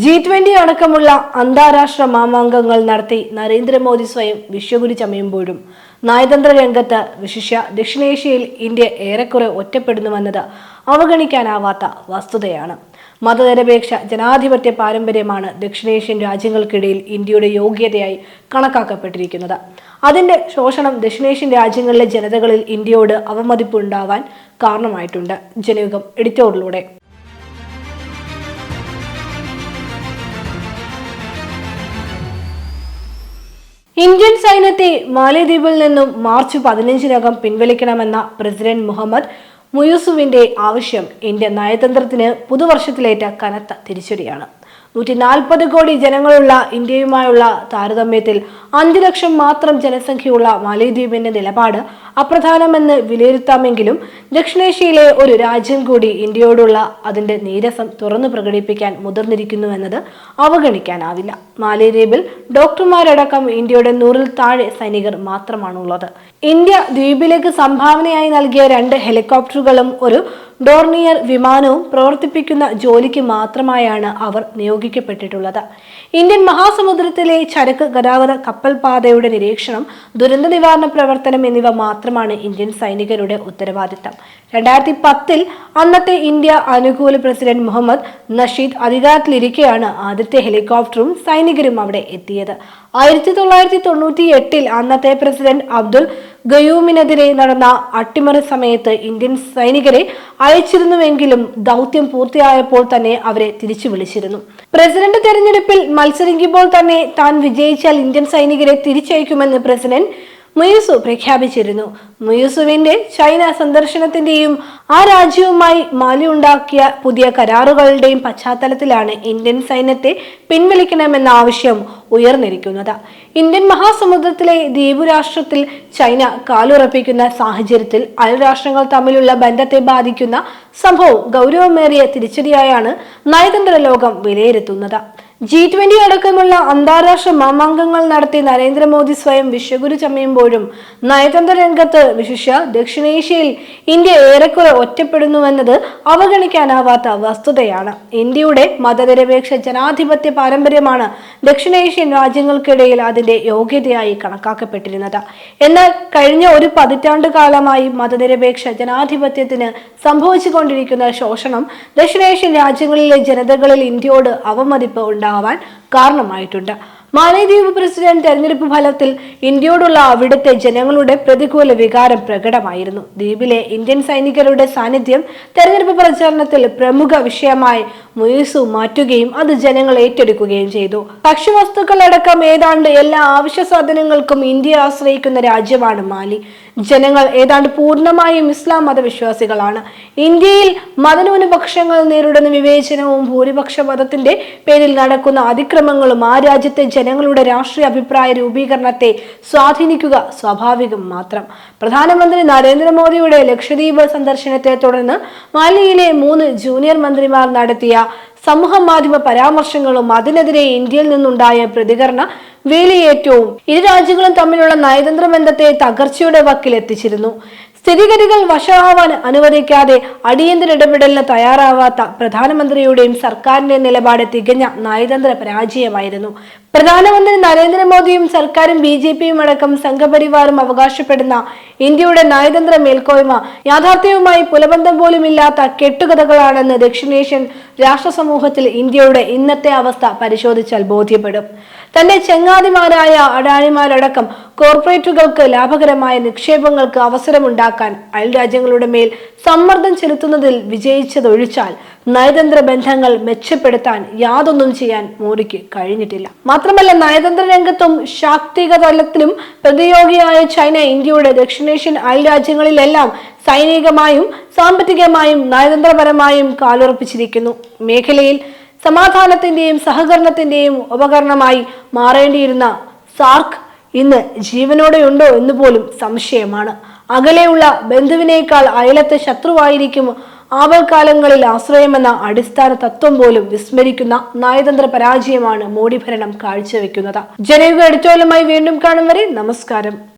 G twenty അടക്കമുള്ള അന്താരാഷ്ട്ര മാമാങ്കങ്ങൾ നടത്തി നരേന്ദ്രമോദി സ്വയം വിശ്വഗുരു ചമയുമ്പോഴും നയതന്ത്ര രംഗത്ത് വിശിഷ്യ ദക്ഷിണേഷ്യയിൽ ഇന്ത്യ ഏറെക്കുറെ ഒറ്റപ്പെടുന്നുവെന്നത് അവഗണിക്കാനാവാത്ത വസ്തുതയാണ്. മതനിരപേക്ഷ ജനാധിപത്യ പാരമ്പര്യമാണ് ദക്ഷിണേഷ്യൻ രാജ്യങ്ങൾക്കിടയിൽ ഇന്ത്യയുടെ യോഗ്യതയായി കണക്കാക്കപ്പെട്ടിരിക്കുന്നത്. അതിന്റെ ശോഷണം ദക്ഷിണേഷ്യൻ രാജ്യങ്ങളിലെ ജനതകളിൽ ഇന്ത്യയോട് അവമതിപ്പുണ്ടാവാൻ കാരണമായിട്ടുണ്ട്. ജനയുഗം എഡിറ്റോറിലൂടെ ഇന്ത്യൻ സൈന്യത്തെ മാലദ്വീപിൽ നിന്നും മാർച്ച് പതിനഞ്ചിനകം പിൻവലിക്കണമെന്ന പ്രസിഡന്റ് മുഹമ്മദ് മുയൂസുവിന്റെ ആവശ്യം ഇന്ത്യൻ നയതന്ത്രത്തിന് പുതുവർഷത്തിലേറ്റ കനത്ത തിരിച്ചടിയാണ്. നൂറ്റി നാൽപ്പത് കോടി ജനങ്ങളുള്ള ഇന്ത്യയുമായുള്ള താരതമ്യത്തിൽ അഞ്ചു ലക്ഷം മാത്രം ജനസംഖ്യയുള്ള മാലദ്വീപിന്റെ നിലപാട് അപ്രധാനമെന്ന് വിലയിരുത്താമെങ്കിലും ദക്ഷിണേഷ്യയിലെ ഒരു രാജ്യം കൂടി ഇന്ത്യയോടുള്ള അതിന്റെ നീരസം തുറന്നു പ്രകടിപ്പിക്കാൻ മുതിർന്നിരിക്കുന്നുവെന്നത് അവഗണിക്കാനാവില്ല. മാലിദ്വീപിൽ ഡോക്ടർമാരടക്കം ഇന്ത്യയുടെ നൂറിൽ താഴെ സൈനികർ മാത്രമാണുള്ളത്. ഇന്ത്യ ദ്വീപിലേക്ക് സംഭാവനയായി നൽകിയ രണ്ട് ഹെലികോപ്റ്ററുകളും ഒരു ഡോർണിയർ വിമാനവും പ്രവർത്തിപ്പിക്കുന്ന ജോലിക്ക് മാത്രമായാണ് അവർ നിയോഗിക്കപ്പെട്ടിട്ടുള്ളത്. ഇന്ത്യൻ മഹാസമുദ്രത്തിലെ ചരക്ക് ഗതാഗത കപ്പൽ പാതയുടെ നിരീക്ഷണം ദുരന്ത നിവാരണ പ്രവർത്തനം എന്നിവ മാത്രമാണ് ഇന്ത്യൻ സൈനികരുടെ ഉത്തരവാദിത്തം. രണ്ടായിരത്തി പത്തിൽ അന്നത്തെ ഇന്ത്യ അനുകൂല പ്രസിഡന്റ് മുഹമ്മദ് നഷീദ് അധികാരത്തിലിരിക്കെയാണ് ആദ്യത്തെ ഹെലികോപ്റ്ററും സൈനികരും അവിടെ എത്തിയത്. ആയിരത്തി തൊള്ളായിരത്തി തൊണ്ണൂറ്റി എട്ടിൽ അന്നത്തെ പ്രസിഡന്റ് അബ്ദുൽ ഗയൂമിനെതിരെ നടന്ന അട്ടിമറി സമയത്ത് ഇന്ത്യൻ സൈനികരെ അയച്ചിരുന്നുവെങ്കിലും ദൗത്യം പൂർത്തിയായപ്പോൾ തന്നെ അവരെ തിരിച്ചു വിളിച്ചിരുന്നു. പ്രസിഡന്റ് തെരഞ്ഞെടുപ്പിൽ മത്സരിക്കുമ്പോൾ തന്നെ താൻ വിജയിച്ചാൽ ഇന്ത്യൻ സൈനികരെ തിരിച്ചയക്കുമെന്ന് പ്രസിഡന്റ് മുയൂസു പ്രഖ്യാപിച്ചിരുന്നു. മുയൂസുവിന്റെ ചൈന സന്ദർശനത്തിന്റെയും ആ രാജ്യവുമായി മാലി ഉണ്ടാക്കിയ പുതിയ കരാറുകളുടെയും പശ്ചാത്തലത്തിലാണ് ഇന്ത്യൻ സൈന്യത്തെ പിൻവലിക്കണമെന്ന ആവശ്യം ഉയർന്നിരിക്കുന്നത്. ഇന്ത്യൻ മഹാസമുദ്രത്തിലെ ദ്വീപുരാഷ്ട്രത്തിൽ ചൈന കാലുറപ്പിക്കുന്ന സാഹചര്യത്തിൽ അയൽരാഷ്ട്രങ്ങൾ തമ്മിലുള്ള ബന്ധത്തെ ബാധിക്കുന്ന സംഭവം ഗൗരവമേറിയ തിരിച്ചടിയായാണ് നയതന്ത്ര ലോകം വിലയിരുത്തുന്നത്. ജി ട്വന്റി അടക്കമുള്ള അന്താരാഷ്ട്ര മാമാങ്കങ്ങൾ നടത്തി നരേന്ദ്രമോദി സ്വയം വിശ്വഗുരു ചമയുമ്പോഴും നയതന്ത്ര രംഗത്ത് വിശിഷ്യ ദക്ഷിണേഷ്യയിൽ ഇന്ത്യ ഏറെക്കുറെ ഒറ്റപ്പെടുന്നുവെന്നത് അവഗണിക്കാനാവാത്ത വസ്തുതയാണ്. ഇന്ത്യയുടെ മതനിരപേക്ഷ ജനാധിപത്യ പാരമ്പര്യമാണ് ദക്ഷിണേഷ്യൻ രാജ്യങ്ങൾക്കിടയിൽ അതിന്റെ യോഗ്യതയായി കണക്കാക്കപ്പെട്ടിരുന്നത്. എന്നാൽ കഴിഞ്ഞ ഒരു പതിറ്റാണ്ട് കാലമായി മതനിരപേക്ഷ ജനാധിപത്യത്തിന് സംഭവിച്ചുകൊണ്ടിരിക്കുന്ന ശോഷണം ദക്ഷിണേഷ്യൻ രാജ്യങ്ങളിലെ ജനതകളിൽ ഇന്ത്യയോട് അവമതിപ്പ് ഉണ്ടാവാൻ കാരണമായിട്ടുണ്ട്. മാലദ്വീപ് പ്രസിഡന്റ് തെരഞ്ഞെടുപ്പ് ഫലത്തിൽ ഇന്ത്യയോടുള്ള അവിടുത്തെ ജനങ്ങളുടെ പ്രതികൂല വികാരം പ്രകടമായിരുന്നു. ദ്വീപിലെ ഇന്ത്യൻ സൈനികരുടെ സാന്നിധ്യം തെരഞ്ഞെടുപ്പ് പ്രചാരണത്തിൽ പ്രമുഖ വിഷയമായി മുയസു മാറ്റുകയും അത് ജനങ്ങൾ ഏറ്റെടുക്കുകയും ചെയ്തു. ഭക്ഷ്യവസ്തുക്കളടക്കം ഏതാണ്ട് എല്ലാ ആവശ്യ സാധനങ്ങൾക്കും ഇന്ത്യ ആശ്രയിക്കുന്ന രാജ്യമാണ് മാലി. ജനങ്ങൾ ഏതാണ്ട് പൂർണമായും ഇസ്ലാം മതവിശ്വാസികളാണ്. ഇന്ത്യയിൽ മതന്യൂനപക്ഷങ്ങൾ നേരിടുന്ന വിവേചനവും ഭൂരിപക്ഷ മതത്തിന്റെ പേരിൽ നടക്കുന്ന അതിക്രമങ്ങളും ആ രാജ്യത്തെ ജനങ്ങളുടെ രാഷ്ട്രീയ അഭിപ്രായ രൂപീകരണത്തെ സ്വാധീനിക്കുക സ്വാഭാവികം മാത്രം. പ്രധാനമന്ത്രി നരേന്ദ്രമോദിയുടെ ലക്ഷദ്വീപ് സന്ദർശനത്തെ തുടർന്ന് മാലിയിലെ മൂന്ന് ജൂനിയർ മന്ത്രിമാർ നടത്തിയ സമൂഹ മാധ്യമ പരാമർശങ്ങളും അതിനെതിരെ ഇന്ത്യയിൽ നിന്നുണ്ടായ പ്രതികരണ വേലിയേറ്റവും. ഇരു രാജ്യങ്ങളും തമ്മിലുള്ള നയതന്ത്ര ബന്ധത്തെ തകർച്ചയുടെ വക്കിലെത്തിച്ചിരുന്നു. സ്ഥിതിഗതികൾ വഷളാവാൻ അനുവദിക്കാതെ അടിയന്തര ഇടപെടലിന് തയ്യാറാവാത്ത പ്രധാനമന്ത്രിയുടെയും സർക്കാരിന്റെ നിലപാട് തികഞ്ഞ നയതന്ത്ര പരാജയമായിരുന്നു. പ്രധാനമന്ത്രി നരേന്ദ്രമോദിയും സർക്കാരും ബി ജെ പിയും അടക്കം സംഘപരിവാറും അവകാശപ്പെടുന്ന ഇന്ത്യയുടെ നയതന്ത്ര മേൽക്കോയ്മ യാഥാർത്ഥ്യവുമായി പുലബന്ധം പോലുമില്ലാത്ത കെട്ടുകഥകളാണെന്ന് ദക്ഷിണേഷ്യൻ രാഷ്ട്ര സമൂഹത്തിൽ ഇന്ത്യയുടെ ഇന്നത്തെ അവസ്ഥ പരിശോധിച്ചാൽ ബോധ്യപ്പെടും. തന്റെ ചെങ്ങാതിമാരായ അഡാനിമാരടക്കം കോർപ്പറേറ്റുകൾക്ക് ലാഭകരമായ നിക്ഷേപങ്ങൾക്ക് അവസരമുണ്ടാക്കാൻ അയൽ രാജ്യങ്ങളുടെ മേൽ സമ്മർദ്ദം ചെലുത്തുന്നതിൽ വിജയിച്ചതൊഴിച്ചാൽ നയതന്ത്ര ബന്ധങ്ങൾ മെച്ചപ്പെടുത്താൻ യാതൊന്നും ചെയ്യാൻ മോദിക്ക് കഴിഞ്ഞിട്ടില്ല. മാത്രമല്ല നയതന്ത്ര രംഗത്തും ശാക്തിക തലത്തിലും പ്രതിയോഗിയായ ചൈന ഇന്ത്യയുടെ ദക്ഷിണേഷ്യൻ അയൽ രാജ്യങ്ങളിലെല്ലാം സൈനികമായും സാമ്പത്തികമായും നയതന്ത്രപരമായും കാലുറപ്പിച്ചിരിക്കുന്നു. മേഖലയിൽ സമാധാനത്തിന്റെയും സഹകരണത്തിന്റെയും ഉപകരണമായി മാറേണ്ടിയിരുന്ന സാർക്ക് ഇന്ന് ജീവനോടെയുണ്ടോ എന്ന് പോലും സംശയമാണ്. അകലെയുള്ള ബന്ധുവിനേക്കാൾ അയലത്തെ ശത്രുവായിരിക്കും ആപൽക്കാലങ്ങളിൽ ആശ്രയമെന്ന അടിസ്ഥാന തത്വം പോലും വിസ്മരിക്കുന്ന നയതന്ത്ര പരാജയമാണ് മോഡി ഭരണം കാഴ്ചവെക്കുന്നത്. ജനയുഗ എഡിറ്റോറിയലുമായി വീണ്ടും കാണും വരെ നമസ്കാരം.